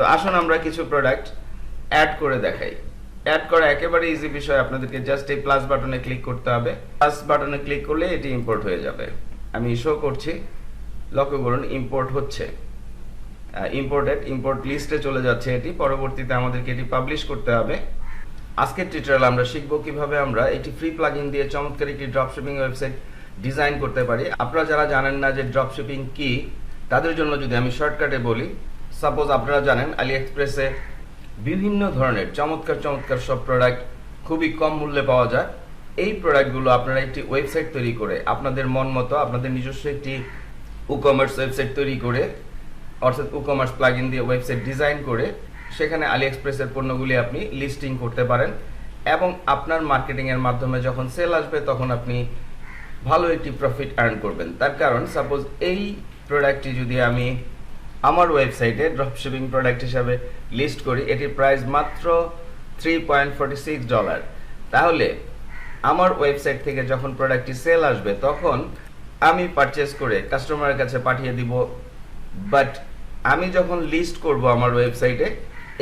তো আসুন আমরা কিছু প্রোডাক্ট অ্যাড করে দেখাই। অ্যাড করা একেবারে ইজি বিষয়, আপনাদেরকে জাস্ট এই প্লাস বাটনে ক্লিক করতে হবে। প্লাস বাটনে ক্লিক করলে এটি ইম্পোর্ট হয়ে যাবে। আমি শো করছি। লক্ষ্য করুন ইম্পোর্ট হচ্ছে। ইম্পোর্টেড ইম্পোর্ট লিস্টে চলে যাচ্ছে এটি। পরবর্তীতে আমাদেরকে এটি পাবলিশ করতে হবে। আজকের টিউটোরিয়াল আমরা শিখব কীভাবে আমরা একটি ফ্রি প্লাগইন দিয়ে চমৎকার একটি ড্রপশিপিং ওয়েবসাইট ডিজাইন করতে পারি। আপনারা যারা জানেন না যে ড্রপশিপিং কি, তাদের জন্য যদি আমি শর্টকাটে বলি সাপোজ আপনারা জানেন আলি এক্সপ্রেসে বিভিন্ন ধরনের চমৎকার চমৎকার সব প্রোডাক্ট খুবই কম মূল্যে পাওয়া যায়। এই প্রোডাক্টগুলো আপনারা একটি ওয়েবসাইট তৈরি করে, আপনাদের মন মতো, আপনাদের নিজস্ব একটি ই কমার্স ওয়েবসাইট তৈরি করে, অর্থাৎ ই কমার্স প্লাগইন দিয়ে ওয়েবসাইট ডিজাইন করে, সেখানে আলি এক্সপ্রেসের পণ্যগুলি আপনি লিস্টিং করতে পারেন। এবং আপনার মার্কেটিং এর মাধ্যমে যখন সেল আসবে, তখন আপনি ভালো একটি প্রফিট আর্ন করবেন। তার কারণ সাপোজ এই প্রোডাক্টটি যদি আমি আমার ওয়েবসাইটে ড্রপশিপিং প্রোডাক্ট হিসাবে লিস্ট করি, এটির প্রাইস মাত্র three point forty six dollar তাহলে, আমার ওয়েবসাইট থেকে যখন প্রোডাক্টটি সেল আসবে, তখন আমি পারচেস করে কাস্টমারের কাছে পাঠিয়ে দিব। বাট আমি যখন লিস্ট করব আমার ওয়েবসাইটে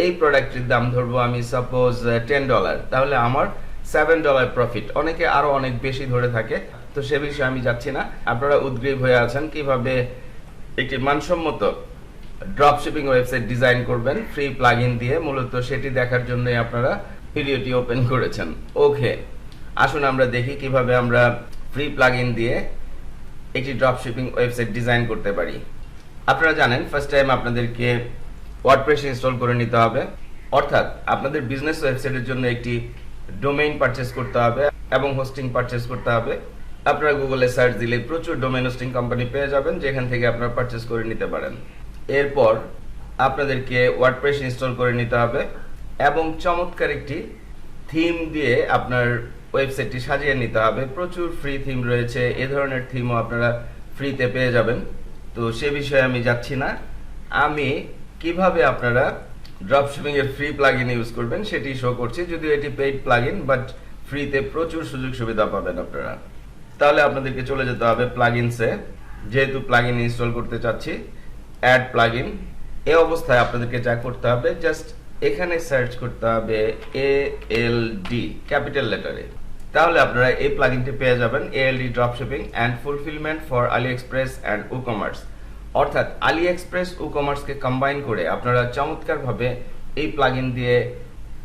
এই প্রোডাক্টটির দাম ধরবো আমি সাপোজ টেন ডলার তাহলে আমার সেভেন ডলার প্রফিট অনেকে আরও অনেক বেশি ধরে থাকে, তো সে বিষয়ে আমি যাচ্ছি না। আপনারা উদ্গ্রীব হয়ে আছেন কীভাবে একটি মানসম্মত ড্রপশিপিং ওয়েবসাইট ডিজাইন করবেন ফ্রি প্লাগইন দিয়ে। মূলত সেটি দেখার জন্যই আপনারা ভিডিওটি ওপেন করেছেন। ওকে আসুন আমরা দেখি কীভাবে আমরা ফ্রি প্লাগইন দিয়ে একটি ড্রপশিপিং ওয়েবসাইট ডিজাইন করতে পারি। আপনারা জানেন ফার্স্ট টাইম আপনাদেরকে ওয়ার্ডপ্রেস ইনস্টল করে নিতে হবে। অর্থাৎ আপনাদের বিজনেস ওয়েবসাইটের জন্য একটি ডোমেইন পারচেস করতে হবে এবং হোস্টিং পারচেস করতে হবে। আপনারা গুগলে সার্চ দিলে প্রচুর ডোমেইন হোস্টিং কোম্পানি পেয়ে যাবেন, যেখান থেকে আপনারা পারচেস করে নিতে পারেন। এরপর আপনাদেরকে ওয়ার্ডপ্রেস ইনস্টল করে নিতে হবে এবং চমৎকার একটি থিম দিয়ে আপনার ওয়েবসাইটটি সাজিয়ে নিতে হবে। প্রচুর ফ্রি থিম রয়েছে, এ ধরনের থিমও আপনারা ফ্রিতে পেয়ে যাবেন। তো সে বিষয়ে আমি যাচ্ছি না। আমি কীভাবে আপনারা ড্রপশিপিং এর ফ্রি প্লাগইন ইউজ করবেন সেটি শো করছি। যদিও এটি পেইড প্লাগইন বাট ফ্রিতে প্রচুর সুযোগ সুবিধা পাবেন আপনারা। তাহলে আপনাদেরকে চলে যেতে হবে প্লাগইনসে যেহেতু প্লাগইন ইনস্টল করতে চাচ্ছি অ্যাড প্লাগইন এই অবস্থায় আপনাদেরকে যা করতে হবে জাস্ট এখানে সার্চ করতে হবে এ এল ডি ক্যাপিটাল লেটারে তাহলে আপনারা এই প্লাগইনটি পেয়ে যাবেন ALD dropshipping and fulfilment for Ali Express and e commerce অর্থাৎ আলি এক্সপ্রেস ই কমার্সকে কম্বাইন করে আপনারা চমৎকারভাবে এই প্লাগইন দিয়ে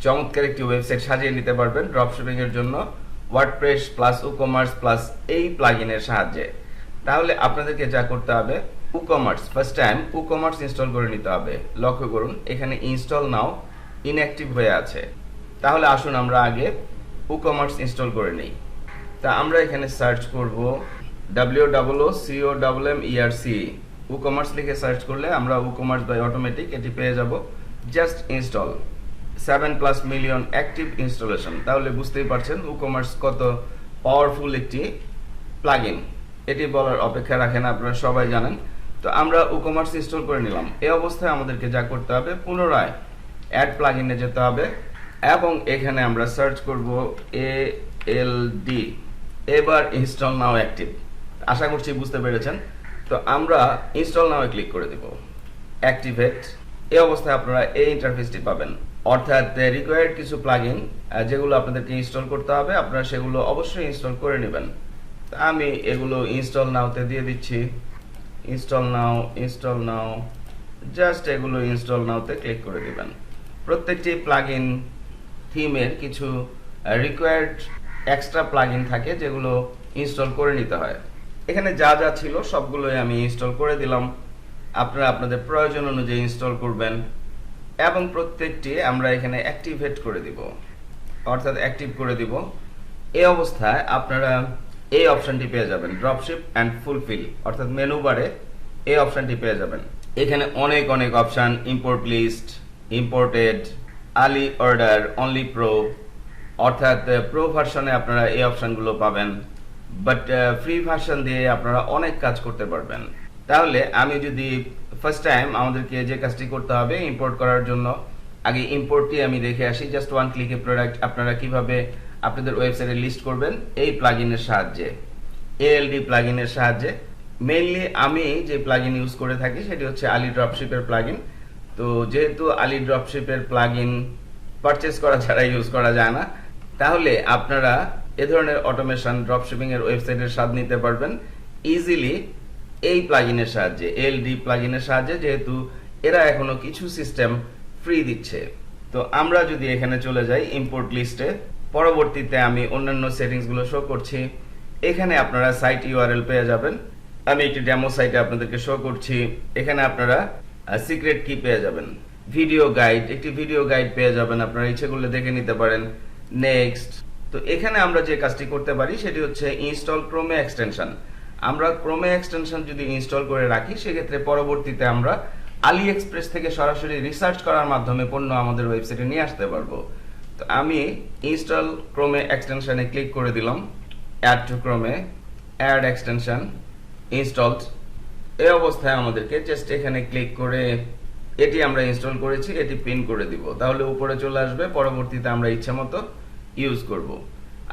চমৎকার একটি ওয়েবসাইট সাজিয়ে নিতে পারবেন ড্রপশিপিং এর জন্য WordPress plus e commerce plus এই প্লাগইনের সাহায্যে। তাহলে আপনাদেরকে যা করতে হবে e commerce first time e commerce install করে নিতে হবে। লক্ষ্য করুন, এখানে ইনস্টল নাও ইনঅ্যাক্টিভ হয়ে আছে। তাহলে আসুন আমরা আগে উকমার্স ইনস্টল করে নিই। তা আমরা এখানে সার্চ করব W double O CO double M ERC e commerce লিখে সার্চ করলে আমরা উকমার্স বাই অটোমেটিক এটি পেয়ে যাব। Just install seven plus million active installation তাহলে বুঝতেই পারছেন উকমার্স কত পাওয়ারফুল একটি প্লাগইন এটি বলার অপেক্ষা রাখেন, আপনারা সবাই জানেন। তো আমরা ই কমার্স ইনস্টল করে নিলাম। এই অবস্থায় আমাদেরকে যা করতে হবে, পুনরায় অ্যাড প্লাগইনে যেতে হবে এবং এখানে আমরা সার্চ করব এ এল ডি এবার ইনস্টল নাও অ্যাক্টিভ আশা করছি বুঝতে পেরেছেন। তো আমরা ইনস্টল নাও ক্লিক করে দেব। অ্যাক্টিভেট এই অবস্থায় আপনারা এই ইন্টারফেসটি পাবেন। অর্থাৎ রিকোয়ার্ড কিছু প্লাগইন যেগুলো আপনাদেরকে ইনস্টল করতে হবে, আপনারা সেগুলো অবশ্যই ইনস্টল করে নেবেন। আমি এগুলো ইনস্টল নাওতে দিয়ে দিচ্ছি। Install now install now just এগুলো ইনস্টল নাওতে ক্লিক করে দেবেন। প্রত্যেকটি প্লাগইন থিমের কিছু রিকোয়ার্ড এক্সট্রা প্লাগইন থাকে যেগুলো ইনস্টল করে নিতে হয়। এখানে যা যা ছিল সবগুলোই আমি ইনস্টল করে দিলাম। আপনারা আপনাদের প্রয়োজন অনুযায়ী ইনস্টল করবেন। এবং প্রত্যেকটি আমরা এখানে অ্যাক্টিভেট করে দিব। অর্থাৎ অ্যাক্টিভ করে দিব। এই অবস্থায় আপনারা এই অপশনটি পেয়ে যাবেন ড্রপশিপ অ্যান্ড ফুলফিল অর্থাৎ মেনু বারে এই অপশনটি পেয়ে যাবেন। এখানে অনেক অনেক option import list imported Ali order only pro অর্থাৎ প্রো ভার্সনে আপনারা এই অপশনগুলো পাবেন। বাট ফ্রি ভার্সন দিয়ে আপনারা অনেক কাজ করতে পারবেন। তাহলে আমি যদি ফার্স্ট টাইম আমাদেরকে যে কাজটি করতে হবে ইম্পোর্ট করার জন্য, আগে ইম্পোর্টটি আমি দেখে আসি জাস্ট ওয়ান ক্লিকে প্রোডাক্ট আপনারা কীভাবে আপনাদের ওয়েবসাইটে লিস্ট করবেন এই প্লাগইনের সাহায্যে। এএলডি প্লাগইনের সাহায্যে। মেইনলি আমি যে প্লাগইন ইউজ করে থাকি সেটি হচ্ছে আলি ড্রপশিপের প্লাগইন তো যেহেতু আলি ড্রপশিপের প্লাগ ইন পারচেস করা ছাড়া ইউজ করা যায় না, তাহলে আপনারা এ ধরনের অটোমেশন ড্রপশিপিং এর ওয়েবসাইটের স্বাদ নিতে পারবেন ইজিলি এই প্লাগইনের সাহায্যে এলডি প্লাগইনের সাহায্যে, যেহেতু এরা এখনও কিছু সিস্টেম ফ্রি দিচ্ছে। তো আমরা যদি এখানে চলে যাই ইম্পোর্ট লিস্টে পরবর্তীতে আমি অন্যান্য সেটিংসগুলো শো করছি। এখানে আপনারা সাইট ইউআরএল পেয়ে যাবেন। আমি একটি ডেমো সাইটে আপনাদেরকে শো করছি। এখানে আপনারা সিক্রেট কি পেয়ে যাবেন। ভিডিও গাইড একটি ভিডিও গাইড পেয়ে যাবেন। আপনারা ইচ্ছে করলে দেখে নিতে পারেন। নেক্সট তো এখানে আমরা যে কাজটি করতে পারি সেটি হচ্ছে ইনস্টল ক্রোমে এক্সটেনশন আমরা ক্রোমে এক্সটেনশন যদি ইনস্টল করে রাখি, সেক্ষেত্রে পরবর্তীতে আমরা আলি এক্সপ্রেস থেকে সরাসরি রিসার্চ করার মাধ্যমে পণ্য আমাদের ওয়েবসাইটে নিয়ে আসতে পারব। তো আমি ইনস্টল ক্রোমে এক্সটেনশনে ক্লিক করে দিলাম অ্যাড টু ক্রোমে অ্যাড এক্সটেনশন ইনস্টলড এই অবস্থায় আমাদেরকে জাস্ট এখানে ক্লিক করে এটি আমরা ইনস্টল করেছি, এটি পিন করে দিব। তাহলে উপরে চলে আসবে, পরবর্তীতে আমরা ইচ্ছা মতো ইউজ করব।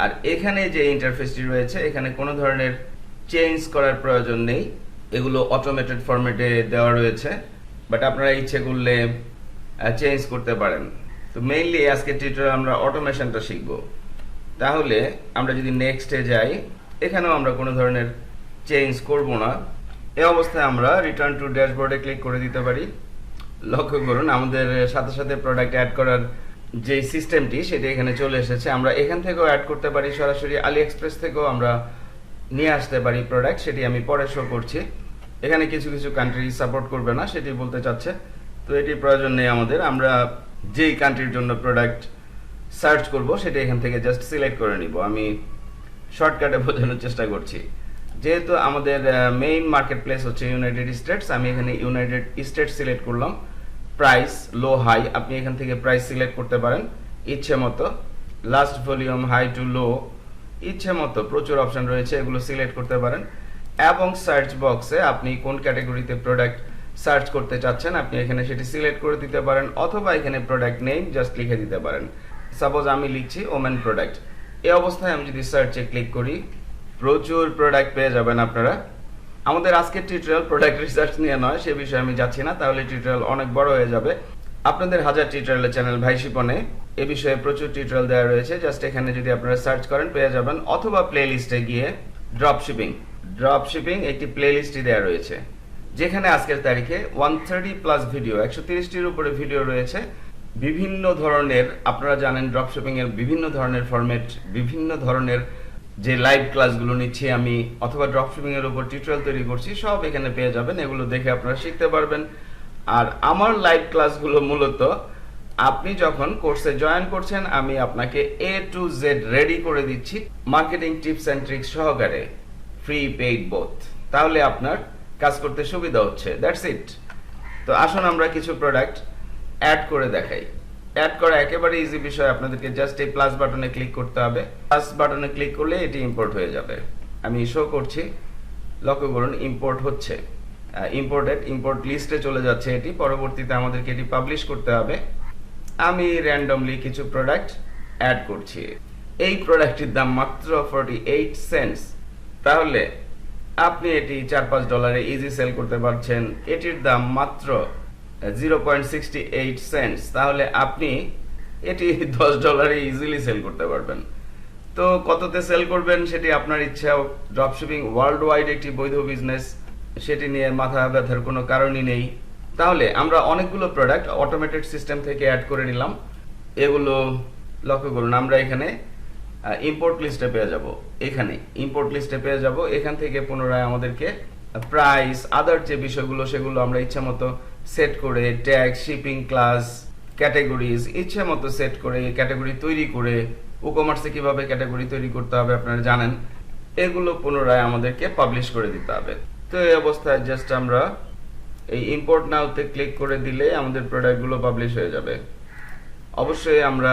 আর এখানে যে ইন্টারফেসটি রয়েছে, এখানে কোনো ধরনের চেঞ্জ করার প্রয়োজন নেই। এগুলো অটোমেটেড ফরম্যাটে দেওয়া রয়েছে বাট আপনারা ইচ্ছে করলে চেঞ্জ করতে পারেন। তো মেইনলি আজকে টিউটোরিয়াল আমরা অটোমেশনটা শিখব। তাহলে আমরা যদি নেক্সটে যাই, এখানেও আমরা কোনো ধরনের চেঞ্জ করব না। এই অবস্থায় আমরা রিটার্ন টু ড্যাশবোর্ডে ক্লিক করে দিতে পারি। লক্ষ্য করুন, আমাদের সাথে সাথে প্রোডাক্ট অ্যাড করার যে সিস্টেমটি সেটি এখানে চলে এসেছে। আমরা এখান থেকেও অ্যাড করতে পারি, সরাসরি আলি এক্সপ্রেস থেকেও আমরা নিয়ে আসতে পারি প্রোডাক্ট সেটি আমি পরে শো করছি। এখানে কিছু কিছু কান্ট্রি সাপোর্ট করবে না, সেটি বলতে চাচ্ছে। তো এটি প্রয়োজন নেই আমাদের। আমরা যেই কান্ট্রির জন্য প্রোডাক্ট সার্চ করব সেটা এখান থেকে জাস্ট সিলেক্ট করে নিব। আমি শর্টকাটে বোঝানোর চেষ্টা করছি। যেহেতু আমাদের মেইন মার্কেট প্লেস হচ্ছে ইউনাইটেড স্টেটস আমি এখানে ইউনাইটেড স্টেটস সিলেক্ট করলাম। প্রাইস লো হাই আপনি এখান থেকে প্রাইস সিলেক্ট করতে পারেন। ইচ্ছে মতো। Last volume high to low ইচ্ছে মতো প্রচুর অপশন রয়েছে, এগুলো সিলেক্ট করতে পারেন। এবং সার্চ বক্সে আপনি কোন ক্যাটাগরিতে প্রোডাক্ট সার্চ করতে চাচ্ছেন, আপনি এখানে সেটি সিলেক্ট করে দিতে পারেন, অথবা এখানে প্রোডাক্ট নেম জাস্ট লিখে দিতে পারেন। সাপোজ আমি লিখছি ওমেন প্রোডাক্ট এই অবস্থায় আমি যদি সার্চে ক্লিক করি, প্রচুর প্রোডাক্ট পেয়ে যাবেন আপনারা। আমাদের আজকের টিউটোরিয়াল প্রোডাক্ট রিসার্চ নিয়ে নয়, সে বিষয়ে আমি যাচ্ছি না, তাহলে টিউটোরিয়াল অনেক বড় হয়ে যাবে। আপনাদের হাজার টিউটোরিয়ালের চ্যানেল ভাই শিপনে, এ বিষয়ে প্রচুর টিউটোরিয়াল দেওয়া রয়েছে। জাস্ট এখানে যদি আপনারা সার্চ করেন, পেয়ে যাবেন, অথবা প্লে লিস্টে গিয়ে ড্রপ শিপিং ড্রপ শিপিং একটি প্লে লিস্টই দেওয়া রয়েছে। যেখানে আজকের তারিখে ওয়ান থার্টি প্লাস ভিডিও, একশো তিরিশটির উপরে ভিডিও রয়েছে। বিভিন্ন ধরনের, আপনারা জানেন ড্রপ শিপিং এর বিভিন্ন ধরনের ফরম্যাট বিভিন্ন ধরনের যে লাইভ ক্লাসগুলো নিচ্ছি আমি, অথবা ড্রপ শিপিং এর উপর টিউটোরিয়াল তৈরি করছি, সব এখানে পেয়ে যাবেন, এগুলো দেখে আপনারা শিখতে পারবেন। আর আমার লাইভ ক্লাসগুলো মূলত, আপনি যখন কোর্সে জয়েন করছেন, আমি আপনাকে এ টু জেড রেডি করে দিচ্ছি মার্কেটিং টিপস অ্যান্ড ট্রিক্স সহকারে ফ্রি পেইড বোথ তাহলে আপনার কাজ করতে সুবিধা হচ্ছে। দ্যাটস ইট তো আসুন আমরা কিছু প্রোডাক্ট অ্যাড করে দেখাই। অ্যাড করা একেবারে ইজি বিষয়, আপনাদেরকে জাস্ট এই প্লাস বাটনে ক্লিক করতে হবে। প্লাস বাটনে ক্লিক করলে এটি ইম্পোর্ট হয়ে যাবে। আমি শো করছি। লক্ষ্য করুন ইম্পোর্ট হচ্ছে। ইম্পোর্টেড ইম্পোর্ট লিস্টে চলে যাচ্ছে এটি। পরবর্তীতে আমাদেরকে এটি পাবলিশ করতে হবে। আমি র্যান্ডমলি কিছু প্রোডাক্ট অ্যাড করছি। এই প্রোডাক্টটির দাম মাত্র ফর্টি এইট সেন্টস তাহলে আপনি এটি চার পাঁচ ডলারে ইজি সেল করতে পারছেন। এটির দাম মাত্র zero point sixty eight cents তাহলে আপনি এটি দশ ডলারে ইজিলি সেল করতে পারবেন। তো কততে সেল করবেন সেটি আপনার ইচ্ছা। ড্রপশিপিং ওয়ার্ল্ড ওয়াইড একটি বৈধ বিজনেস সেটি নিয়ে মাথা ব্যথার কোনো কারণই নেই। তাহলে আমরা অনেকগুলো প্রোডাক্ট অটোমেটেড সিস্টেম থেকে অ্যাড করে নিলাম। এগুলো লক্ষ্য করুন, আমরা এখানে ইম্পোর্ট লিস্টে পেয়ে যাব। এখানে ইম্পোর্ট লিস্টে পেয়ে যাব। এখান থেকে পুনরায় আমাদেরকে প্রাইস আদার যে বিষয়গুলো, সেগুলো আমরা ইচ্ছা মতো সেট করে ট্যাগ শিপিং ক্লাস ক্যাটাগরিজ ইচ্ছে মতো সেট করে ক্যাটাগরি তৈরি করে কমার্সে কীভাবে ক্যাটাগরি তৈরি করতে হবে আপনারা জানেন। এগুলো পুনরায় আমাদেরকে পাবলিশ করে দিতে হবে। তো এই অবস্থায় জাস্ট আমরা এই ইম্পোর্ট নাওতে ক্লিক করে দিলে আমাদের প্রোডাক্টগুলো পাবলিশ হয়ে যাবে। অবশ্যই আমরা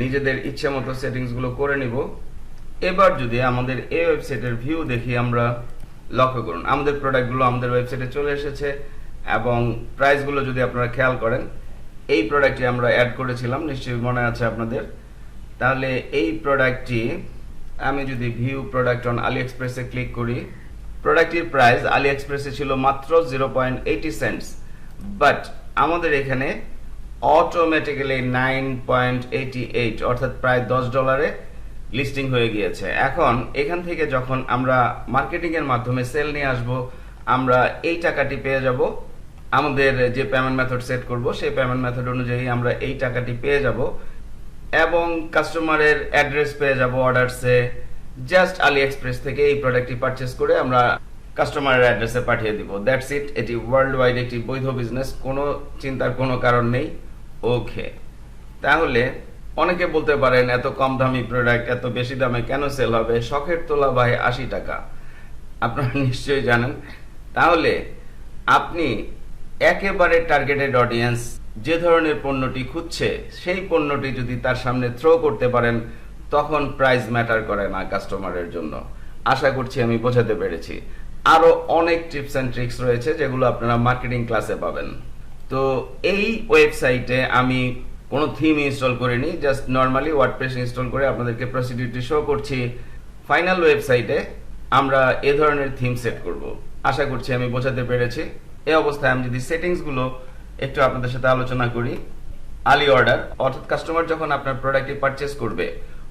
নিজেদের ইচ্ছে মতো সেটিংসগুলো করে নিব। এবার যদি আমাদের এই ওয়েবসাইটের ভিউ দেখি আমরা, লক্ষ্য করুন, আমাদের প্রোডাক্টগুলো আমাদের ওয়েবসাইটে চলে এসেছে এবং প্রাইসগুলো যদি আপনারা খেয়াল করেন, এই প্রোডাক্টটি আমরা অ্যাড করেছিলাম, নিশ্চয়ই মনে আছে আপনাদের। তাহলে এই প্রোডাক্টটি আমি যদি ভিউ প্রোডাক্ট অন আলি এক্সপ্রেসে ক্লিক করি প্রোডাক্টটির প্রাইস আলি এক্সপ্রেসে ছিল মাত্র zero point eighty cents but আমাদের এখানে automatically nine point eighty eight অর্থাৎ প্রায় দশ ডলারে লিস্টিং হয়ে গিয়েছে। এখন এখান থেকে যখন আমরা মার্কেটিং এর মাধ্যমে সেল নিয়ে আসব, আমরা এই টাকাটি পেয়ে যাব। আমাদের যে পেমেন্ট মেথড সেট করব, সেই পেমেন্ট মেথড অনুযায়ী আমরা এই টাকাটি পেয়ে যাব এবং কাস্টমারের অ্যাড্রেস পেয়ে যাব অর্ডারসে জাস্ট আলি এক্সপ্রেস থেকে এই প্রোডাক্টটি পারচেস করে আমরা কাস্টমারের অ্যাড্রেসে পাঠিয়ে দিব। দ্যাটস ইট এটি ওয়ার্ল্ড ওয়াইড একটি বৈধ বিজনেস কোনো চিন্তার কোনো কারণ নেই। ওকে তাহলে অনেকে বলতে পারেন, এত কম দামি প্রোডাক্ট এত বেশি দামে কেন সেল হবে? শখের তোলা ভাই আশি টাকা। আপনারা নিশ্চয়ই জানেন। তাহলে আপনি একেবারে টার্গেটেড অডিয়েন্স যে ধরনের পণ্যটি খুঁজছে, সেই পণ্যটি যদি তার সামনে থ্রো করতে পারেন, তখন প্রাইস ম্যাটার করে না কাস্টমারের জন্য। আশা করছি আমি বোঝাতে পেরেছি। আরও অনেক টিপস অ্যান্ড ট্রিক্স রয়েছে যেগুলো আপনারা মার্কেটিং ক্লাসে পাবেন। তো এই ওয়েবসাইটে আমি কোনো থিম ইনস্টল করিনি জাস্ট নর্মালি ওয়ার্ডপ্রেস ইনস্টল করে আপনাদেরকে প্রসিডিউরটি শো করছি। ফাইনাল ওয়েবসাইটে আমরা এ ধরনের থিম সেট করব। আশা করছি আমি বোঝাতে পেরেছি। এই অবস্থায় আমি যদি সেটিংসগুলো একটু আপনাদের সাথে আলোচনা করি। আলি অর্ডার অর্থাৎ কাস্টমার যখন আপনার প্রোডাক্টটি পারচেস করবে,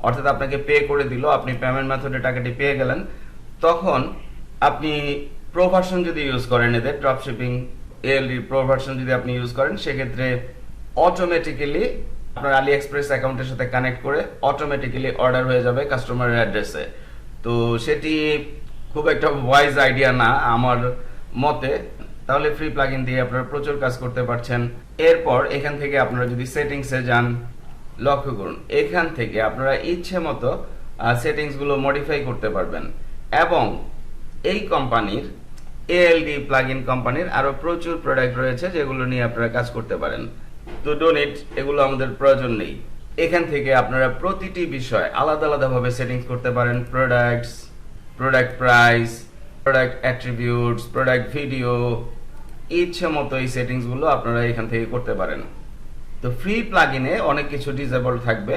অর্থাৎ আপনাকে পে করে দিল, আপনি পেমেন্ট মেথডে টাকাটি পেয়ে গেলেন, তখন আপনি প্রো ভার্সন যদি ইউজ করেন এদের drop shipping ALD pro version যদি আপনি ইউজ করেন, সেক্ষেত্রে অটোমেটিক্যালি আপনার আলি এক্সপ্রেস অ্যাকাউন্টের সাথে কানেক্ট করে অটোমেটিক্যালি অর্ডার হয়ে যাবে কাস্টমারের অ্যাড্রেসে তো সেটি খুব একটা ওয়াইজ আইডিয়া না আমার মতে। তাহলে ফ্রি প্লাগইন দিয়ে আপনারা প্রচুর কাজ করতে পারছেন। এরপর এখান থেকে আপনারা যদি সেটিংসে যান, লক্ষ্য করুন, এখান থেকে আপনারা ইচ্ছে মতো সেটিংসগুলো মডিফাই করতে পারবেন। এবং এই কোম্পানির এএলডি প্লাগইন কোম্পানির আরও প্রচুর প্রোডাক্ট রয়েছে যেগুলো নিয়ে আপনারা কাজ করতে পারেন। তো ডোনেট এগুলো আমাদের প্রয়োজন নেই। এখান থেকে আপনারা প্রতিটি বিষয় আলাদা আলাদাভাবে সেটিংস করতে পারেন। Products product price product attributes product video ইচ্ছে মতো এই সেটিংসগুলো আপনারা এখান থেকে করতে পারেন। তো ফ্রি প্লাগইনে অনেক কিছু ডিসেবল থাকবে।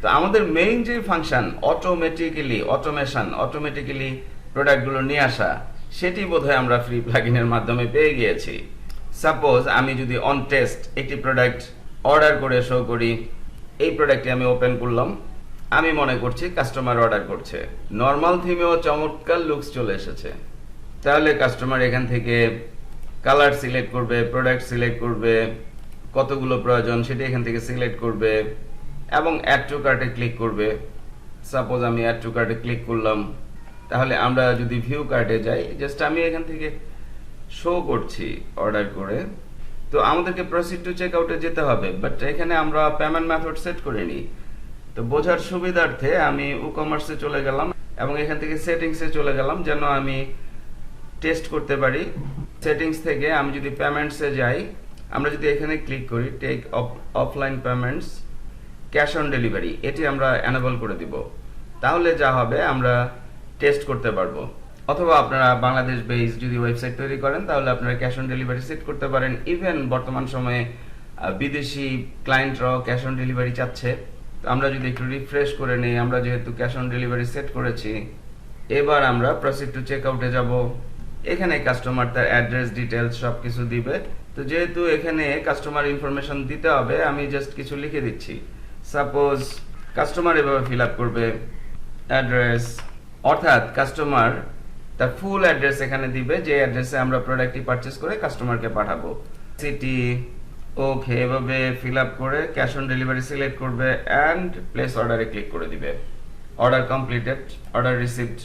তো আমাদের মেইন যে ফাংশন অটোমেটিক্যালি অটোমেশন অটোমেটিক্যালি প্রোডাক্টগুলো নিয়ে আসা সেটি বোধহয় আমরা ফ্রি প্লাগইনের মাধ্যমে পেয়ে গিয়েছি। সাপোজ আমি যদি অন টেস্ট একটি প্রোডাক্ট অর্ডার করে শো করি, এই প্রোডাক্টটি আমি ওপেন করলাম, আমি মনে করছি কাস্টমার অর্ডার করছে। নর্মাল থিমেও চমৎকার লুকস চলে এসেছে। তাহলে কাস্টমার এখান থেকে কালার সিলেক্ট করবে প্রোডাক্ট সিলেক্ট করবে, কতগুলো প্রয়োজন সেটি এখান থেকে সিলেক্ট করবে, এবং অ্যাড টু কার্টে ক্লিক করবে। সাপোজ আমি অ্যাড টু কার্টে ক্লিক করলাম তাহলে আমরা যদি ভিউ কার্টে যাই জাস্ট আমি এখান থেকে শো করছি অর্ডার করে, তো আমাদেরকে প্রসিড টু চেক আউটে যেতে হবে বাট এখানে আমরা পেমেন্ট মেথড সেট করিনি তো বোঝার সুবিধার্থে আমি ই কমার্সে চলে গেলাম, এবং এখান থেকে সেটিংসে চলে গেলাম, যেন আমি টেস্ট করতে পারি। সেটিংস থেকে আমি যদি পেমেন্টসে যাই, আমরা যদি এখানে ক্লিক করি take offline payments cash on delivery এটি আমরা অ্যানেবল করে দিব। তাহলে যা হবে, আমরা টেস্ট করতে পারব। অথবা আপনারা বাংলাদেশ বেস যদি ওয়েবসাইট তৈরি করেন, তাহলে আপনারা ক্যাশ অন ডেলিভারি সেট করতে পারেন। ইভেন বর্তমান সময়ে বিদেশি ক্লায়েন্টরাও ক্যাশ অন ডেলিভারি চাচ্ছে। আমরা যদি একটু রিফ্রেশ করে নিই, আমরা যেহেতু ক্যাশ অন ডেলিভারি সেট করেছি, এবার আমরা প্রসিড টু চেক আউটে যাব। এখানে কাস্টমার তার অ্যাড্রেস ডিটেলস সব কিছু দিবে। তো যেহেতু এখানে কাস্টমার ইনফরমেশন দিতে হবে, আমি জাস্ট কিছু লিখে দিচ্ছি। সাপোজ কাস্টমার এভাবে ফিল আপ করবে অ্যাড্রেস অর্থাৎ কাস্টমার তার ফুল অ্যাড্রেস এখানে দিবে, যে অ্যাড্রেসে আমরা প্রোডাক্টটি পারচেস করে কাস্টমারকে পাঠাবো। সিটি ওকে এভাবে ফিল আপ করে ক্যাশ অন ডেলিভারি সিলেক্ট করবে অ্যান্ড প্লেস অর্ডারে ক্লিক করে দিবে। অর্ডার কমপ্লিটেড অর্ডার রিসিভড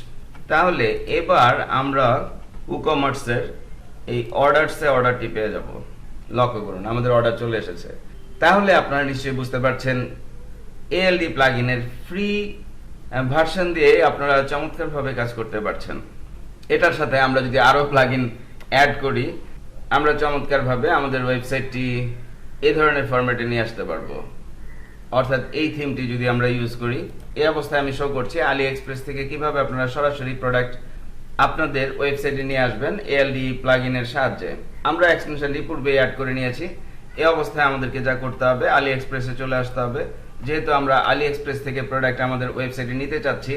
তাহলে এবার আমরা উকমার্সের এই অর্ডারসে অর্ডারটি পেয়ে যাব। লক্ষ্য করুন, আমাদের অর্ডার চলে এসেছে। তাহলে আপনারা নিশ্চয়ই বুঝতে পারছেন এএলডি প্লাগইনের ফ্রি ভার্সন দিয়ে আপনারা চমৎকারভাবে কাজ করতে পারছেন। এটার সাথে আমরা যদি আরও প্লাগইন অ্যাড করি, আমরা চমৎকারভাবে আমাদের ওয়েবসাইটটি এই ধরনের ফরম্যাটে নিয়ে আসতে পারব। অর্থাৎ এই থিমটি যদি আমরা ইউজ করি, এই অবস্থায় আমি শো করছি আলি এক্সপ্রেস থেকে কীভাবে আপনারা সরাসরি প্রোডাক্ট আপনাদের ওয়েবসাইটে নিয়ে আসবেন এএলডি প্লাগইনের সাহায্যে। আমরা এক্সটেনশনটি পূর্বে অ্যাড করে নিয়েছি। এই অবস্থায় আমাদেরকে যা করতে হবে আলি এক্সপ্রেসে চলে আসতে হবে। যেহেতু আমরা আলি এক্সপ্রেস থেকে প্রোডাক্ট আমাদের ওয়েবসাইটে নিতে চাচ্ছি,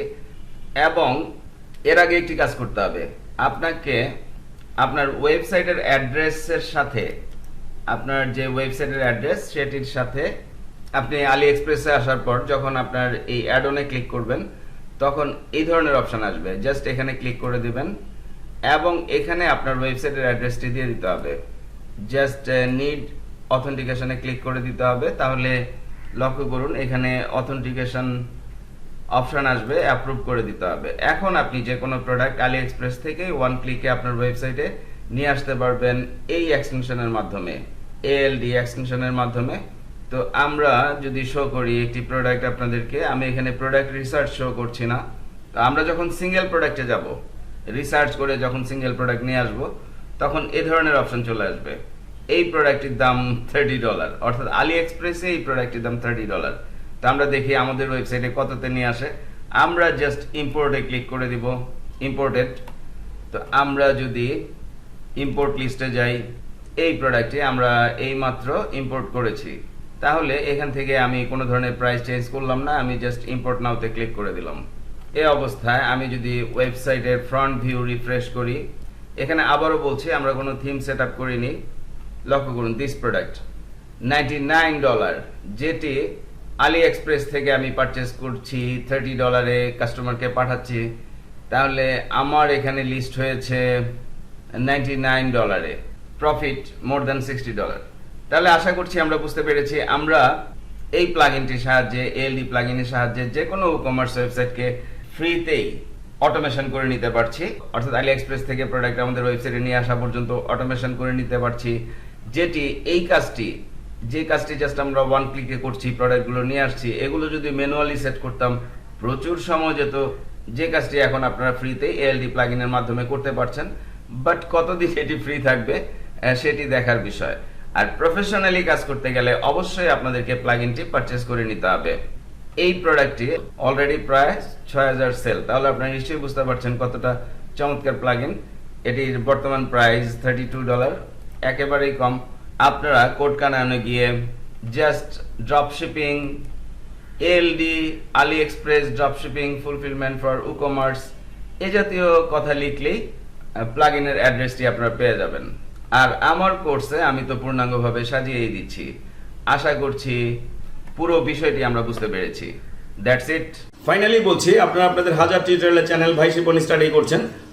এবং এর আগে একটি কাজ করতে হবে। আপনাকে আপনার ওয়েবসাইটের অ্যাড্রেসের সাথে, আপনার যে ওয়েবসাইটের অ্যাড্রেস সেটির সাথে আপনি আলি এক্সপ্রেসে আসার পর যখন আপনার এই অ্যাড অনে ক্লিক করবেন, তখন এই ধরনের অপশন আসবে। জাস্ট এখানে ক্লিক করে দিবেন, এবং এখানে আপনার ওয়েবসাইটের অ্যাড্রেসটি দিয়ে দিতে হবে। জাস্ট নিড অথেন্টিকেশনে ক্লিক করে দিতে হবে, তাহলে লক্ষ্য করুন, এখানে অথেন্টিকেশন অপশান আসবে অ্যাপ্রুভ করে দিতে হবে। এখন আপনি যে কোনো প্রোডাক্ট আলি এক্সপ্রেস থেকে ওয়ান ক্লিকে আপনার ওয়েবসাইটে নিয়ে আসতে পারবেন এই এক্সটেনশনের মাধ্যমে এএলডি এক্সটেনশনের মাধ্যমে। তো আমরা যদি শো করি একটি প্রোডাক্ট আপনাদেরকে, আমি এখানে প্রোডাক্ট রিসার্চ শো করছি না। তো আমরা যখন সিঙ্গেল প্রোডাক্টে যাব রিসার্চ করে যখন সিঙ্গেল প্রোডাক্ট নিয়ে আসব, তখন এ ধরনের অপশন চলে আসবে। এই প্রোডাক্টের দাম থার্টি ডলার অর্থাৎ আলি এক্সপ্রেসে এই প্রোডাক্টের দাম থার্টি ডলার তো আমরা দেখি আমাদের ওয়েবসাইটে কততে নিয়ে আসে। আমরা জাস্ট ইম্পোর্টে ক্লিক করে দিব ইম্পোর্টেড তো আমরা যদি ইম্পোর্ট লিস্টে যাই, এই প্রোডাক্টে আমরা এই মাত্র ইম্পোর্ট করেছি। তাহলে এখান থেকে আমি কোনো ধরনের প্রাইস চেঞ্জ করলাম না, আমি জাস্ট ইম্পোর্ট নাওতে ক্লিক করে দিলাম। এই অবস্থায় আমি যদি ওয়েবসাইটের ফ্রন্ট ভিউ রিফ্রেশ করি, এখানে আবারও বলছি, আমরা কোনো থিম সেট আপ করিনি। লক্ষ্য করুন this product ninety nine dollar যেটি আলি এক্সপ্রেস থেকে আমি পারচেস করছি থার্টি ডলারে কাস্টমারকে পাঠাচ্ছি। তাহলে আমার এখানে লিস্ট হয়েছে নাইনটি নাইন ডলারে profit more than sixty dollar তাহলে আশা করছি আমরা বুঝতে পেরেছি, আমরা এই প্লাগইনটির সাহায্যে এলডি প্লাগইনের সাহায্যে যে কোনো কমার্স ওয়েবসাইটকে ফ্রিতেই অটোমেশন করে নিতে পারছি। অর্থাৎ আলি এক্সপ্রেস থেকে প্রোডাক্ট আমাদের ওয়েবসাইটে নিয়ে আসা পর্যন্ত অটোমেশন করে নিতে পারছি। যেটি, এই কাজটি, যে কাজটি জাস্ট আমরা ওয়ান ক্লিকে করছি প্রোডাক্টগুলো নিয়ে আসছি, এগুলো যদি ম্যানুয়ালি সেট করতাম, প্রচুর সময় যেত। যে কাজটি এখন আপনারা ফ্রিতে এলডি প্লাগইনের মাধ্যমে করতে পারছেন বাট কতদিন এটি ফ্রি থাকবে সেটি দেখার বিষয়। আর প্রফেশনালি কাজ করতে গেলে অবশ্যই আপনাদেরকে প্লাগইনটি পারচেস করে নিতে হবে। এই প্রোডাক্টটি অলরেডি প্রায় ছয় হাজার সেল তাহলে আপনারা নিশ্চয়ই বুঝতে পারছেন কতটা চমৎকার প্লাগইন এটির বর্তমান প্রাইস থার্টি টু ডলার একেবারেই কম। আপনারা কোড কানানে গিয়ে just drop shipping LD Ali Express drop shipping fulfilment for WooCommerce এ জাতীয় কথা লিখলেই প্লাগ ইনের অ্যাড্রেসটি আপনারা পেয়ে যাবেন। আর আমার কোর্সে আমি তো পূর্ণাঙ্গভাবে সাজিয়েই দিচ্ছি। আশা করছি পুরো বিষয়টি আমরা বুঝতে পেরেছি। দ্যাটস ইট ফাইনালি বলছি, আপনারা আপনাদের হাজার টিউটোরিয়ালের চ্যানেল ভাই শিপন স্টাডি করছেন।